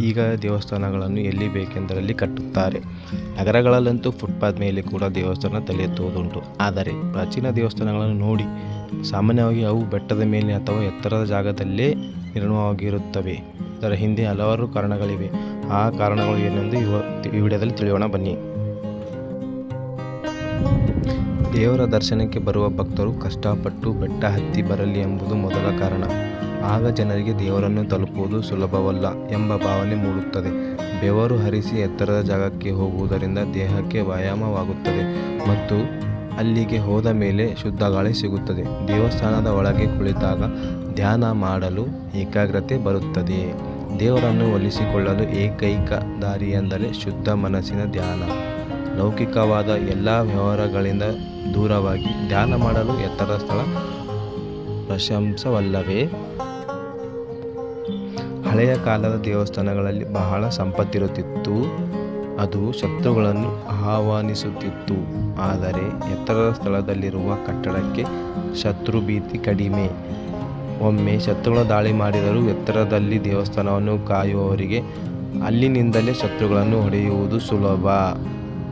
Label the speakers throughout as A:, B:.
A: ಈಗ ದೇವಸ್ಥಾನಗಳನ್ನು ಎಲ್ಲಿ ಬೇಕೆಂದರಲ್ಲಿ ಕಟ್ಟುತ್ತಾರೆ. ನಗರಗಳಲ್ಲಂತೂ ಫುಟ್ಪಾತ್ ಮೇಲೆ ಕೂಡ ದೇವಸ್ಥಾನ ತಲೆ ಎತ್ತುವುದುಂಟು ಆದರೆ ಪ್ರಾಚೀನ ದೇವಸ್ಥಾನಗಳನ್ನು ನೋಡಿ ಸಾಮಾನ್ಯವಾಗಿ ಅವು ಬೆಟ್ಟದ ಮೇಲೆ ಅಥವಾ ಎತ್ತರದ ಜಾಗದಲ್ಲೇ ನಿರ್ಮಾಣವಾಗಿರುತ್ತವೆ. ಅದರ ಹಿಂದೆ ಹಲವಾರು ಕಾರಣಗಳಿವೆ. ಆ ಕಾರಣಗಳು ಏನೆಂದು ಈ ವಿಡಿಯೋದಲ್ಲಿ ತಿಳಿಯೋಣ. ಬನ್ನಿ. ದೇವರ ದರ್ಶನಕ್ಕೆ ಬರುವ ಭಕ್ತರು ಕಷ್ಟಪಟ್ಟು ಬೆಟ್ಟ ಹತ್ತಿ ಬರಲಿ ಎಂಬುದು ಮೊದಲ ಕಾರಣ. ಆಗ ಜನರಿಗೆ ದೇವರನ್ನು ತಲುಪುವುದು ಸುಲಭವಲ್ಲ ಎಂಬ ಭಾವನೆ ಮೂಡುತ್ತದೆ. ಬೆವರು ಹರಿಸಿ ಎತ್ತರದ ಜಾಗಕ್ಕೆ ಹೋಗುವುದರಿಂದ ದೇಹಕ್ಕೆ ವ್ಯಾಯಾಮವಾಗುತ್ತದೆ ಮತ್ತು ಅಲ್ಲಿಗೆ ಹೋದ ಮೇಲೆ ಶುದ್ಧ ಗಾಳಿ ಸಿಗುತ್ತದೆ. ದೇವಸ್ಥಾನದ ಒಳಗೆ ಕುಳಿತಾಗ ಧ್ಯಾನ ಮಾಡಲು ಏಕಾಗ್ರತೆ ಬರುತ್ತದೆ. ದೇವರನ್ನು ಒಲಿಸಿಕೊಳ್ಳಲು ಏಕೈಕ ದಾರಿ ಎಂದರೆ ಶುದ್ಧ ಮನಸ್ಸಿನ ಧ್ಯಾನ. ಲೌಕಿಕವಾದ ಎಲ್ಲ ವ್ಯವಹಾರಗಳಿಂದ ದೂರವಾಗಿ ಧ್ಯಾನ ಮಾಡಲು ಎತ್ತರ ಸ್ಥಳ ಪ್ರಶಂಸವಲ್ಲವೇ? ಹಳೆಯ ಕಾಲದ ದೇವಸ್ಥಾನಗಳಲ್ಲಿ ಬಹಳ ಸಂಪತ್ತಿರುತ್ತಿತ್ತು. ಅದು ಶತ್ರುಗಳನ್ನು ಆಹ್ವಾನಿಸುತ್ತಿತ್ತು. ಆದರೆ ಎತ್ತರದ ಸ್ಥಳದಲ್ಲಿರುವ ಕಟ್ಟಡಕ್ಕೆ ಶತ್ರು ಭೀತಿ ಕಡಿಮೆ. ಒಮ್ಮೆ ಶತ್ರುಗಳ ದಾಳಿ ಮಾಡಿದರೂ ಎತ್ತರದಲ್ಲಿ ದೇವಸ್ಥಾನವನ್ನು ಕಾಯುವವರಿಗೆ ಅಲ್ಲಿನಿಂದಲೇ ಶತ್ರುಗಳನ್ನು ಹೊಡೆಯುವುದು ಸುಲಭ.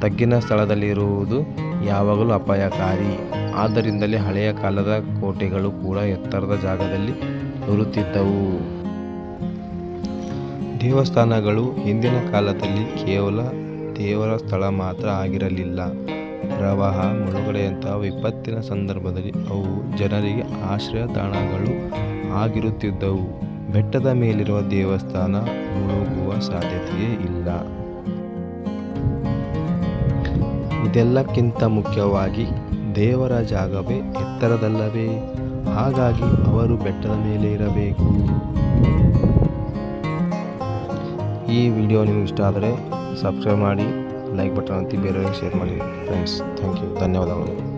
A: ತಗ್ಗಿನ ಸ್ಥಳದಲ್ಲಿರುವುದು ಯಾವಾಗಲೂ ಅಪಾಯಕಾರಿ. ಆದ್ದರಿಂದಲೇ ಹಳೆಯ ಕಾಲದ ಕೋಟೆಗಳು ಕೂಡ ಎತ್ತರದ ಜಾಗದಲ್ಲಿ ಇರುತ್ತಿದ್ದವು ದೇವಸ್ಥಾನಗಳು ಹಿಂದಿನ ಕಾಲದಲ್ಲಿ ಕೇವಲ ದೇವರ ಸ್ಥಳ ಮಾತ್ರ ಆಗಿರಲಿಲ್ಲ. ಪ್ರವಾಹ ಮುಳುಗಡೆಯಂತಹ ವಿಪತ್ತಿನ ಸಂದರ್ಭದಲ್ಲಿ ಅವು ಜನರಿಗೆ ಆಶ್ರಯ ತಾಣಗಳು ಆಗಿರುತ್ತಿದ್ದವು. ಬೆಟ್ಟದ ಮೇಲಿರುವ ದೇವಸ್ಥಾನ ಮುಳುಗುವ ಸಾಧ್ಯತೆಯೇ ಇಲ್ಲ. ಇದೆಲ್ಲಕ್ಕಿಂತ ಮುಖ್ಯವಾಗಿ ದೇವರ ಜಾಗವೇ ಎತ್ತರದಲ್ಲವೇ? ಹಾಗಾಗಿ ಅವರು ಬೆಟ್ಟದ ಮೇಲೆ ಇರಬೇಕು. ಈ ವಿಡಿಯೋ ನಿಮಗೆ ಇಷ್ಟ ಆದರೆ ಸಬ್ಸ್ಕ್ರೈಬ್ ಮಾಡಿ, ಲೈಕ್ ಬಟನ್ ಅಂತ, ಬೇರೆಯವರಿಗೆ ಶೇರ್ ಮಾಡಿ. Friends, thank you. ಧನ್ಯವಾದಗಳು.